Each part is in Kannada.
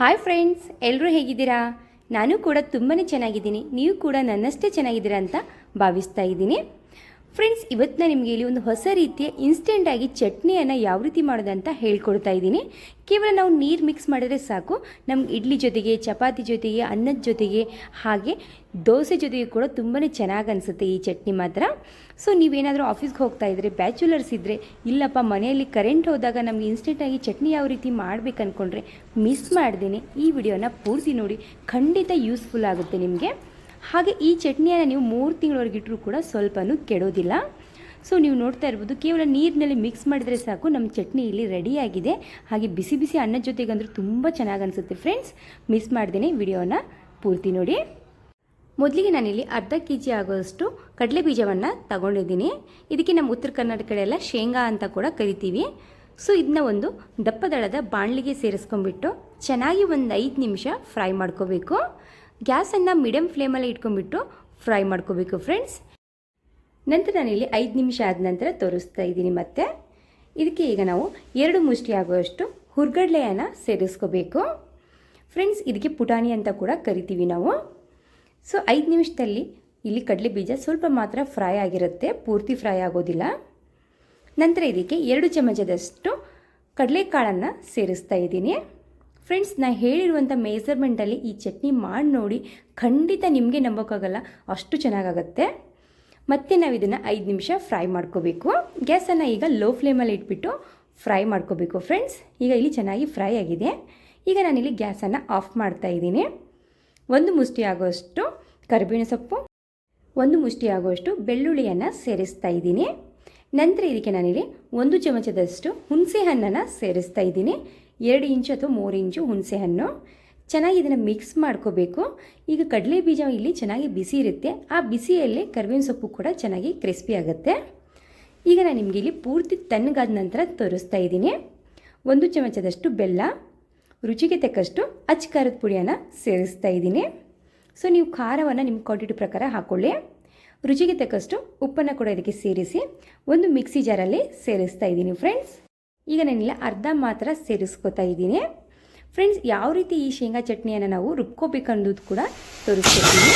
ಹಾಯ್ ಫ್ರೆಂಡ್ಸ್ ಎಲ್ಲರೂ ಹೇಗಿದ್ದೀರಾ? ನಾನು ಕೂಡ ತುಂಬಾ ಚೆನ್ನಾಗಿದ್ದೀನಿ. ನೀವು ಕೂಡ ನನ್ನಷ್ಟೇ ಚೆನ್ನಾಗಿದ್ದೀರಾ ಅಂತ ಭಾವಿಸ್ತಾ ಇದ್ದೀನಿ. ಫ್ರೆಂಡ್ಸ್ ಇವತ್ತು ನಾನು ನಿಮಗೆ ಇಲ್ಲಿ ಒಂದು ಹೊಸ ರೀತಿಯ ಇನ್ಸ್ಟೆಂಟಾಗಿ ಚಟ್ನಿಯನ್ನು ಯಾವ ರೀತಿ ಮಾಡೋದಂತ ಹೇಳ್ಕೊಡ್ತಾ ಇದ್ದೀನಿ. ಕೇವಲ ನಾವು ನೀರು ಮಿಕ್ಸ್ ಮಾಡಿದ್ರೆ ಸಾಕು. ನಮ್ಗೆ ಇಡ್ಲಿ ಜೊತೆಗೆ, ಚಪಾತಿ ಜೊತೆಗೆ, ಅನ್ನದ ಜೊತೆಗೆ, ಹಾಗೆ ದೋಸೆ ಜೊತೆಗೆ ಕೂಡ ತುಂಬಾ ಚೆನ್ನಾಗಿ ಅನಿಸುತ್ತೆ ಈ ಚಟ್ನಿ ಮಾತ್ರ. ಸೊ ನೀವೇನಾದರೂ ಆಫೀಸ್ಗೆ ಹೋಗ್ತಾ ಇದ್ದರೆ ಬ್ಯಾಚುಲರ್ಸ್ ಇದ್ದರೆ ಇಲ್ಲಪ್ಪ, ಮನೆಯಲ್ಲಿ ಕರೆಂಟ್ ಹೋದಾಗ ನಮಗೆ ಇನ್ಸ್ಟೆಂಟಾಗಿ ಚಟ್ನಿ ಯಾವ ರೀತಿ ಮಾಡ್ಬೇಕು ಅಂದ್ಕೊಂಡ್ರೆ ಮಿಸ್ ಮಾಡ್ದೇನೆ ಈ ವಿಡಿಯೋನ ಪೂರ್ತಿ ನೋಡಿ. ಖಂಡಿತ ಯೂಸ್ಫುಲ್ ಆಗುತ್ತೆ ನಿಮಗೆ. ಹಾಗೆ ಈ ಚಟ್ನಿಯನ್ನು ನೀವು ಮೂರು ತಿಂಗಳವರೆಗೆ ಇಟ್ಟರೂ ಕೂಡ ಸ್ವಲ್ಪನೂ ಕೆಡೋದಿಲ್ಲ. ಸೊ ನೀವು ನೋಡ್ತಾ ಇರ್ಬೋದು, ಕೇವಲ ನೀರಿನಲ್ಲಿ ಮಿಕ್ಸ್ ಮಾಡಿದರೆ ಸಾಕು, ನಮ್ಮ ಚಟ್ನಿ ಇಲ್ಲಿ ರೆಡಿಯಾಗಿದೆ ಹಾಗೆ ಬಿಸಿ ಬಿಸಿ ಅನ್ನದ ಜೊತೆಗಂದ್ರೂ ತುಂಬ ಚೆನ್ನಾಗಿ ಅನಿಸುತ್ತೆ ಫ್ರೆಂಡ್ಸ್ ಮಿಸ್ ಮಾಡ್ದೇನೆ ವಿಡಿಯೋನ ಪೂರ್ತಿ ನೋಡಿ. ಮೊದಲಿಗೆ ನಾನಿಲ್ಲಿ ಅರ್ಧ ಕೆ ಜಿ ಆಗೋಷ್ಟು ಕಡಲೆ ಬೀಜವನ್ನು ತಗೊಂಡಿದ್ದೀನಿ. ಇದಕ್ಕೆ ನಮ್ಮ ಉತ್ತರ ಕರ್ನಾಟಕ ಕಡೆ ಎಲ್ಲ ಶೇಂಗಾ ಅಂತ ಕೂಡ ಕರಿತೀವಿ. ಸೊ ಇದನ್ನ ಒಂದು ದಪ್ಪದಳದ ಬಾಣಲಿಗೆ ಸೇರಿಸ್ಕೊಂಡ್ಬಿಟ್ಟು ಚೆನ್ನಾಗಿ ಒಂದು ಐದು ನಿಮಿಷ ಫ್ರೈ ಮಾಡ್ಕೋಬೇಕು. ಗ್ಯಾಸನ್ನು ಮೀಡಿಯಮ್ ಫ್ಲೇಮಲ್ಲಿ ಇಟ್ಕೊಂಡ್ಬಿಟ್ಟು ಫ್ರೈ ಮಾಡ್ಕೋಬೇಕು ಫ್ರೆಂಡ್ಸ್. ನಂತರ ನಾನಿಲ್ಲಿ ಐದು ನಿಮಿಷ ಆದ ನಂತರ ತೋರಿಸ್ತಾ ಇದ್ದೀನಿ ಮತ್ತೆ. ಇದಕ್ಕೆ ಈಗ ನಾವು ಎರಡು ಮುಷ್ಟಿ ಆಗುವಷ್ಟು ಹುರ್ಗಡ್ಲೆಯನ್ನು ಸೇರಿಸ್ಕೋಬೇಕು. ಫ್ರೆಂಡ್ಸ್, ಇದಕ್ಕೆ ಪುಟಾಣಿ ಅಂತ ಕೂಡ ಕರಿತೀವಿ ನಾವು. ಸೊ, ಐದು ನಿಮಿಷದಲ್ಲಿ ಇಲ್ಲಿ ಕಡಲೆ ಬೀಜ ಸ್ವಲ್ಪ ಮಾತ್ರ ಫ್ರೈ ಆಗಿರುತ್ತೆ, ಪೂರ್ತಿ ಫ್ರೈ ಆಗೋದಿಲ್ಲ. ನಂತರ ಇದಕ್ಕೆ ಎರಡು ಚಮಚದಷ್ಟು ಕಡಲೆಕಾಳನ್ನು ಸೇರಿಸ್ತಾ ಇದ್ದೀನಿ. ಫ್ರೆಂಡ್ಸ್ ನಾನು ಹೇಳಿರುವಂಥ ಮೇಸರ್ಮೆಂಟಲ್ಲಿ ಈ ಚಟ್ನಿ ಮಾಡಿ ನೋಡಿ ಖಂಡಿತ ನಿಮಗೆ ನಂಬೋಕ್ಕಾಗಲ್ಲ, ಅಷ್ಟು ಚೆನ್ನಾಗಾಗತ್ತೆ. ಮತ್ತೆ ನಾವು ಇದನ್ನು ಐದು ನಿಮಿಷ ಫ್ರೈ ಮಾಡ್ಕೋಬೇಕು. ಗ್ಯಾಸನ್ನು ಈಗ ಲೋ ಫ್ಲೇಮಲ್ಲಿ ಇಟ್ಬಿಟ್ಟು ಫ್ರೈ ಮಾಡ್ಕೋಬೇಕು ಫ್ರೆಂಡ್ಸ್ ಈಗ ಇಲ್ಲಿ ಚೆನ್ನಾಗಿ ಫ್ರೈ ಆಗಿದೆ. ಈಗ ನಾನಿಲ್ಲಿ ಗ್ಯಾಸನ್ನು ಆಫ್ ಮಾಡ್ತಾ ಇದ್ದೀನಿ. ಒಂದು ಮುಷ್ಟಿ ಆಗುವಷ್ಟು ಕರಿಬೇವಿನ ಸೊಪ್ಪು, ಒಂದು ಮುಷ್ಟಿ ಆಗುವಷ್ಟು ಬೆಳ್ಳುಳ್ಳಿಯನ್ನು ಸೇರಿಸ್ತಾ ಇದ್ದೀನಿ. ನಂತರ ಇದಕ್ಕೆ ನಾನಿಲ್ಲಿ ಒಂದು ಚಮಚದಷ್ಟು ಹುಣಸೆ ಹಣ್ಣನ್ನು ಸೇರಿಸ್ತಾ ಇದ್ದೀನಿ. ಎರಡು ಇಂಚು ಅಥವಾ ಮೂರು ಇಂಚು ಹುಣಸೆಹಣ್ಣು. ಚೆನ್ನಾಗಿ ಇದನ್ನು ಮಿಕ್ಸ್ ಮಾಡ್ಕೋಬೇಕು. ಈಗ ಕಡಲೆ ಬೀಜ ಇಲ್ಲಿ ಚೆನ್ನಾಗಿ ಬಿಸಿ ಇರುತ್ತೆ. ಆ ಬಿಸಿಯಲ್ಲೇ ಕರ್ಬೇವಿನ ಸೊಪ್ಪು ಕೂಡ ಚೆನ್ನಾಗಿ ಕ್ರಿಸ್ಪಿ ಆಗುತ್ತೆ. ಈಗ ನಾನು ನಿಮಗೆ ಇಲ್ಲಿ ಪೂರ್ತಿ ತಣ್ಣಗಾದ ನಂತರ ತೋರಿಸ್ತಾ ಇದ್ದೀನಿ. ಒಂದು ಚಮಚದಷ್ಟು ಬೆಲ್ಲ, ರುಚಿಗೆ ತಕ್ಕಷ್ಟು ಅಚ್ಚ ಖಾರದ ಪುಡಿಯನ್ನು ಸೇರಿಸ್ತಾ ಇದ್ದೀನಿ. ಸೊ ನೀವು ಖಾರವನ್ನು ನಿಮ್ಮ ಕ್ವಾಂಟಿಟಿ ಪ್ರಕಾರ ಹಾಕ್ಕೊಳ್ಳಿ ರುಚಿಗೆ ತಕ್ಕಷ್ಟು ಉಪ್ಪನ್ನು ಕೂಡ ಇದಕ್ಕೆ ಸೇರಿಸಿ, ಒಂದು ಮಿಕ್ಸಿ ಜಾರಲ್ಲಿ ಸೇರಿಸ್ತಾ ಇದ್ದೀನಿ ಫ್ರೆಂಡ್ಸ್ ಈಗ ನಾನಿಲ್ಲ ಅರ್ಧ ಮಾತ್ರ ಸೇರಿಸ್ಕೋತಾ ಇದ್ದೀನಿ. ಫ್ರೆಂಡ್ಸ್ ಯಾವ ರೀತಿ ಈ ಶೇಂಗಾ ಚಟ್ನಿಯನ್ನು ನಾವು ರುಬ್ಕೋಬೇಕನ್ನೋದು ಕೂಡ ತೋರಿಸ್ಕೊಡ್ತೀನಿ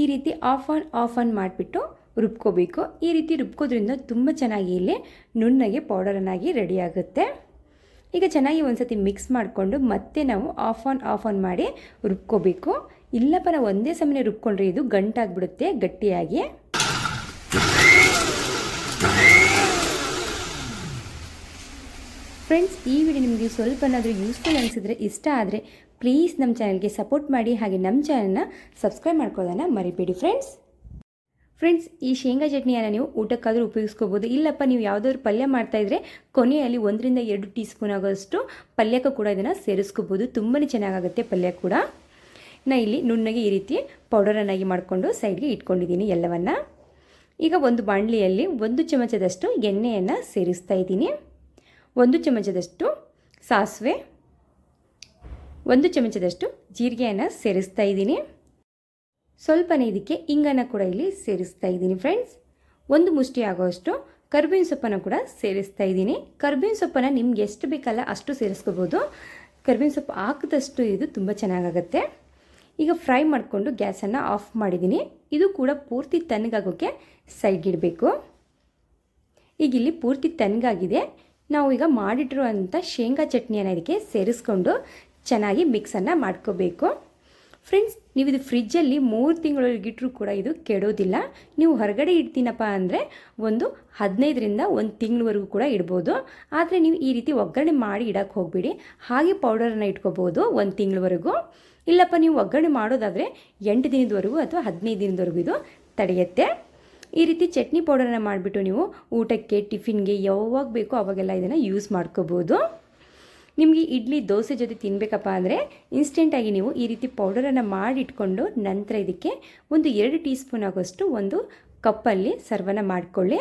ಈ ರೀತಿ ಆಫ್ ಆನ್ ಆಫ್ ಆನ್ ಮಾಡಿಬಿಟ್ಟು ರುಬ್ಕೋಬೇಕು. ಈ ರೀತಿ ರುಬ್ಕೋದ್ರಿಂದ ತುಂಬ ಚೆನ್ನಾಗಿ ಇಲ್ಲಿ ನುಣ್ಣಗೆ ಪೌಡರನ್ನಾಗಿ ರೆಡಿ ಆಗುತ್ತೆ. ಈಗ ಚೆನ್ನಾಗಿ ಒಂದ್ಸತಿ ಮಿಕ್ಸ್ ಮಾಡಿಕೊಂಡು ಮತ್ತೆ ನಾವು ಆಫ್ ಆನ್ ಆಫ್ ಆನ್ ಮಾಡಿ ರುಬ್ಕೋಬೇಕು. ಇಲ್ಲಪ್ಪ ನಾವು ಒಂದೇ ಸಮನೆ ರುಬ್ಕೊಂಡ್ರೆ ಇದು ಗಂಟಾಗ್ಬಿಡುತ್ತೆ, ಗಟ್ಟಿಯಾಗಿ. ಫ್ರೆಂಡ್ಸ್ ಈ ವಿಡಿಯೋ ನಿಮಗೆ ಸ್ವಲ್ಪನಾದರೂ ಯೂಸ್ಫುಲ್ ಅನಿಸಿದ್ರೆ, ಇಷ್ಟ ಆದರೆ ಪ್ಲೀಸ್ ನಮ್ಮ ಚಾನಲ್ಗೆ ಸಪೋರ್ಟ್ ಮಾಡಿ, ಹಾಗೆ ನಮ್ಮ ಚಾನಲ್ನ ಸಬ್ಸ್ಕ್ರೈಬ್ ಮಾಡ್ಕೊಳ್ಳೋದನ್ನು ಮರಿಬೇಡಿ ಫ್ರೆಂಡ್ಸ್ ಫ್ರೆಂಡ್ಸ್ ಈ ಶೇಂಗಾ ಚಟ್ನಿಯನ್ನು ನೀವು ಊಟಕ್ಕಾದರೂ ಉಪಯೋಗಿಸ್ಕೋಬೋದು. ಇಲ್ಲಪ್ಪ, ನೀವು ಯಾವುದಾದ್ರು ಪಲ್ಯ ಮಾಡ್ತಾಯಿದ್ರೆ ಕೊನೆಯಲ್ಲಿ ಒಂದರಿಂದ ಎರಡು ಟೀ ಸ್ಪೂನ್ ಆಗೋಷ್ಟು ಪಲ್ಯಕ್ಕೂ ಕೂಡ ಇದನ್ನು ಸೇರಿಸ್ಕೋಬೋದು. ತುಂಬಾ ಚೆನ್ನಾಗಾಗುತ್ತೆ ಪಲ್ಯ ಕೂಡ. ನಾ ಇಲ್ಲಿ ನುಣ್ಣಗೆ ಈ ರೀತಿ ಪೌಡರನ್ನಾಗಿ ಮಾಡಿಕೊಂಡು ಸೈಡ್ಗೆ ಇಟ್ಕೊಂಡಿದ್ದೀನಿ ಎಲ್ಲವನ್ನು. ಈಗ ಒಂದು ಬಾಣಲಿಯಲ್ಲಿ ಒಂದು ಚಮಚದಷ್ಟು ಎಣ್ಣೆಯನ್ನು ಸೇರಿಸ್ತಾ ಇದ್ದೀನಿ. ಒಂದು ಚಮಚದಷ್ಟು ಸಾಸಿವೆ. ಒಂದು ಚಮಚದಷ್ಟು ಜೀರಿಗೆಯನ್ನು ಸೇರಿಸ್ತಾ ಇದ್ದೀನಿ. ಸ್ವಲ್ಪನೇ ಇದಕ್ಕೆ ಇಂಗನ್ನು ಕೂಡ ಇಲ್ಲಿ ಸೇರಿಸ್ತಾ ಇದ್ದೀನಿ ಫ್ರೆಂಡ್ಸ್ ಒಂದು ಮುಷ್ಟಿ ಆಗೋಷ್ಟು ಕರ್ಬೇವಿನ ಸೊಪ್ಪನ್ನು ಕೂಡ ಸೇರಿಸ್ತಾ ಇದ್ದೀನಿ. ಕರ್ಬೇವಿನ ಸೊಪ್ಪನ್ನು ನಿಮ್ಗೆ ಎಷ್ಟು ಬೇಕಲ್ಲ ಅಷ್ಟು ಸೇರಿಸ್ಕೋಬೋದು. ಕರ್ಬೇವಿನ ಸೊಪ್ಪು ಹಾಕಿದಷ್ಟು ಇದು ತುಂಬ ಚೆನ್ನಾಗಾಗುತ್ತೆ. ಈಗ ಫ್ರೈ ಮಾಡಿಕೊಂಡು ಗ್ಯಾಸನ್ನು ಆಫ್ ಮಾಡಿದ್ದೀನಿ. ಇದು ಕೂಡ ಪೂರ್ತಿ ತಣ್ಣಗಾಗೋಕ್ಕೆ ಸೈಡ್ಗಿಡಬೇಕು ಈಗ ಇಲ್ಲಿ ಪೂರ್ತಿ ತಣ್ಣಗಾಗಿದೆ. ನಾವು ಈಗ ಮಾಡಿಟ್ಟಿರುವಂಥ ಶೇಂಗಾ ಚಟ್ನಿಯನ್ನು ಇದಕ್ಕೆ ಸೇರಿಸ್ಕೊಂಡು ಚೆನ್ನಾಗಿ ಮಿಕ್ಸನ್ನು ಮಾಡ್ಕೋಬೇಕು. ಫ್ರೆಂಡ್ಸ್ ನೀವು ಇದು ಫ್ರಿಜ್ಜಲ್ಲಿ ಮೂರು ತಿಂಗಳಿಗಿಟ್ರೂ ಕೂಡ ಇದು ಕೆಡೋದಿಲ್ಲ. ನೀವು ಹೊರಗಡೆ ಇಡ್ತೀನಪ್ಪ ಅಂದರೆ ಒಂದು ಹದಿನೈದರಿಂದ ಒಂದು ತಿಂಗಳವರೆಗೂ ಕೂಡ ಇಡ್ಬೋದು. ಆದರೆ ನೀವು ಈ ರೀತಿ ಒಗ್ಗರಣೆ ಮಾಡಿ ಇಡೋಕ್ಕೆ ಹೋಗಬೇಡಿ. ಹಾಗೆ ಪೌಡರನ್ನು ಇಟ್ಕೋಬೋದು ಒಂದು ತಿಂಗಳವರೆಗೂ. ಇಲ್ಲಪ್ಪ, ನೀವು ಒಗ್ಗರಣೆ ಮಾಡೋದಾದರೆ ಎಂಟು ದಿನದವರೆಗೂ ಅಥವಾ ಹದಿನೈದು ದಿನದವರೆಗೂ ಇದು ತಡೆಯುತ್ತೆ. ಈ ರೀತಿ ಚಟ್ನಿ ಪೌಡರನ್ನು ಮಾಡಿಬಿಟ್ಟು ನೀವು ಊಟಕ್ಕೆ, ಟಿಫಿನ್ಗೆ ಯಾವಾಗ ಬೇಕೋ ಅವಾಗೆಲ್ಲ ಇದನ್ನು ಯೂಸ್ ಮಾಡ್ಕೋಬೋದು. ನಿಮಗೆ ಇಡ್ಲಿ ದೋಸೆ ಜೊತೆ ತಿನ್ನಬೇಕಪ್ಪ ಅಂದರೆ ಇನ್ಸ್ಟೆಂಟಾಗಿ ನೀವು ಈ ರೀತಿ ಪೌಡರನ್ನು ಮಾಡಿಟ್ಕೊಂಡು ನಂತರ ಇದಕ್ಕೆ ಒಂದು ಎರಡು ಟೀ ಸ್ಪೂನ್ ಆಗೋಷ್ಟು ಒಂದು ಕಪ್ಪಲ್ಲಿ ಸರ್ವನ ಮಾಡಿಕೊಳ್ಳಿ.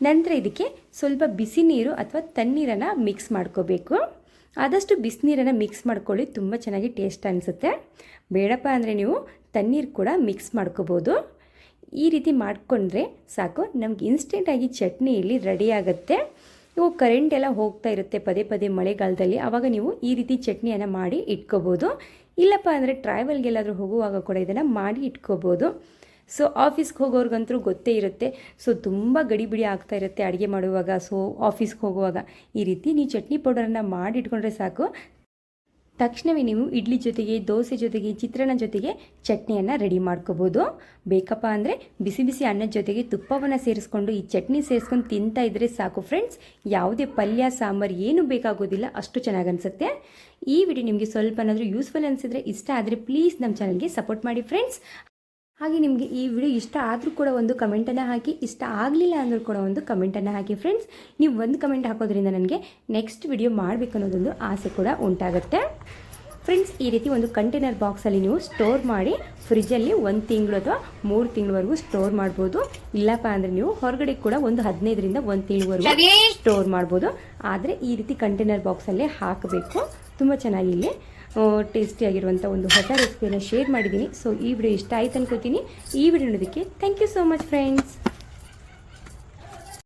ನಂತರ ಇದಕ್ಕೆ ಸ್ವಲ್ಪ ಬಿಸಿ ನೀರು ಅಥವಾ ತಣ್ಣೀರನ್ನು ಮಿಕ್ಸ್ ಮಾಡ್ಕೋಬೇಕು. ಆದಷ್ಟು ಬಿಸಿನೀರನ್ನು ಮಿಕ್ಸ್ ಮಾಡ್ಕೊಳ್ಳಿ, ತುಂಬ ಚೆನ್ನಾಗಿ ಟೇಸ್ಟ್ ಅನಿಸುತ್ತೆ. ಬೇಡಪ್ಪ ಅಂದರೆ ನೀವು ತಣ್ಣೀರು ಕೂಡ ಮಿಕ್ಸ್ ಮಾಡ್ಕೋಬೋದು. ಈ ರೀತಿ ಮಾಡಿಕೊಂಡ್ರೆ ಸಾಕು, ನಮ್ಗೆ ಇನ್ಸ್ಟೆಂಟಾಗಿ ಚಟ್ನಿ ಇಲ್ಲಿ ರೆಡಿ ಆಗುತ್ತೆ. ಇವು ಕರೆಂಟ್ ಎಲ್ಲ ಹೋಗ್ತಾ ಇರುತ್ತೆ ಪದೇ ಪದೇ ಮಳೆಗಾಲದಲ್ಲಿ. ಆವಾಗ ನೀವು ಈ ರೀತಿ ಚಟ್ನಿಯನ್ನು ಮಾಡಿ ಇಟ್ಕೋಬೋದು. ಇಲ್ಲಪ್ಪ ಅಂದರೆ ಟ್ರಾವೆಲ್ಗೆಲ್ಲಾದರೂ ಹೋಗುವಾಗ ಕೂಡ ಇದನ್ನು ಮಾಡಿ ಇಟ್ಕೋಬೋದು. ಸೊ ಆಫೀಸ್ಗೆ ಹೋಗೋರ್ಗಂತೂ ಗೊತ್ತೇ ಇರುತ್ತೆ. ಸೊ ತುಂಬ ಗಡಿಬಿಡಿ ಆಗ್ತಾ ಇರುತ್ತೆ ಅಡುಗೆ ಮಾಡುವಾಗ. ಸೊ ಆಫೀಸ್ಗೆ ಹೋಗುವಾಗ ಈ ರೀತಿ ನೀವು ಚಟ್ನಿ ಪೌಡರನ್ನು ಮಾಡಿ ಇಟ್ಕೊಂಡ್ರೆ ಸಾಕು. ತಕ್ಷಣವೇ ನೀವು ಇಡ್ಲಿ ಜೊತೆಗೆ, ದೋಸೆ ಜೊತೆಗೆ, ಚಿತ್ರಾನ್ನ ಜೊತೆಗೆ ಚಟ್ನಿಯನ್ನು ರೆಡಿ ಮಾಡ್ಕೋಬೋದು. ಬೇಕಪ್ಪ ಅಂದರೆ ಬಿಸಿ ಬಿಸಿ ಅನ್ನದ ಜೊತೆಗೆ ತುಪ್ಪವನ್ನು ಸೇರಿಸ್ಕೊಂಡು ಈ ಚಟ್ನಿ ಸೇರಿಸ್ಕೊಂಡು ತಿಂತಾ ಇದ್ದರೆ ಸಾಕು ಫ್ರೆಂಡ್ಸ್ ಯಾವುದೇ ಪಲ್ಯ, ಸಾಂಬಾರು ಏನು ಬೇಕಾಗೋದಿಲ್ಲ, ಅಷ್ಟು ಚೆನ್ನಾಗಿ ಅನಿಸುತ್ತೆ. ಈ ವಿಡಿಯೋ ನಿಮಗೆ ಸ್ವಲ್ಪನಾದರೂ ಯೂಸ್ಫುಲ್ ಅನಿಸಿದ್ರೆ ಇಷ್ಟ ಆದರೆ ಪ್ಲೀಸ್ ನಮ್ಮ ಚಾನಲ್ಗೆ ಸಪೋರ್ಟ್ ಮಾಡಿ ಫ್ರೆಂಡ್ಸ್ ಹಾಗೆ ನಿಮಗೆ ಈ ವಿಡಿಯೋ ಇಷ್ಟ ಆದರೂ ಕೂಡ ಒಂದು ಕಮೆಂಟನ್ನು ಹಾಕಿ, ಇಷ್ಟ ಆಗಲಿಲ್ಲ ಅಂದರೂ ಕೂಡ ಒಂದು ಕಮೆಂಟನ್ನು ಹಾಕಿ ಫ್ರೆಂಡ್ಸ್ ನೀವು ಒಂದು ಕಮೆಂಟ್ ಹಾಕೋದ್ರಿಂದ ನನಗೆ ನೆಕ್ಸ್ಟ್ ವಿಡಿಯೋ ಮಾಡಬೇಕು ಅನ್ನೋದೊಂದು ಆಸೆ ಕೂಡ ಉಂಟಾಗುತ್ತೆ. ಫ್ರೆಂಡ್ಸ್ ಈ ರೀತಿ ಒಂದು ಕಂಟೈನರ್ ಬಾಕ್ಸಲ್ಲಿ ನೀವು ಸ್ಟೋರ್ ಮಾಡಿ ಫ್ರಿಜ್ಜಲ್ಲಿ ಒಂದು ತಿಂಗಳು ಅಥವಾ ಮೂರು ತಿಂಗಳವರೆಗೂ ಸ್ಟೋರ್ ಮಾಡ್ಬೋದು. ಇಲ್ಲಪ್ಪ ಅಂದರೆ ನೀವು ಹೊರಗಡೆ ಕೂಡ ಒಂದು ಹದಿನೈದರಿಂದ ಒಂದು ತಿಂಗಳವರೆಗೂ ಸ್ಟೋರ್ ಮಾಡ್ಬೋದು. ಆದರೆ ಈ ರೀತಿ ಕಂಟೈನರ್ ಬಾಕ್ಸಲ್ಲೇ ಹಾಕಬೇಕು. ತುಂಬ ಚೆನ್ನಾಗಿ ಇಲ್ಲಿ ಟೇಸ್ಟಿಯಾಗಿರುವಂಥ ಒಂದು ಹೊಸ ರೆಸಿಪಿಯನ್ನು ಶೇರ್ ಮಾಡಿದ್ದೀನಿ ಸೊ ಈ ವಿಡಿಯೋ ಇಷ್ಟ ಆಯ್ತು ಅನ್ಕೋತೀನಿ ಈ ವಿಡಿಯೋ ನೋಡೋದಕ್ಕೆ thank you so much friends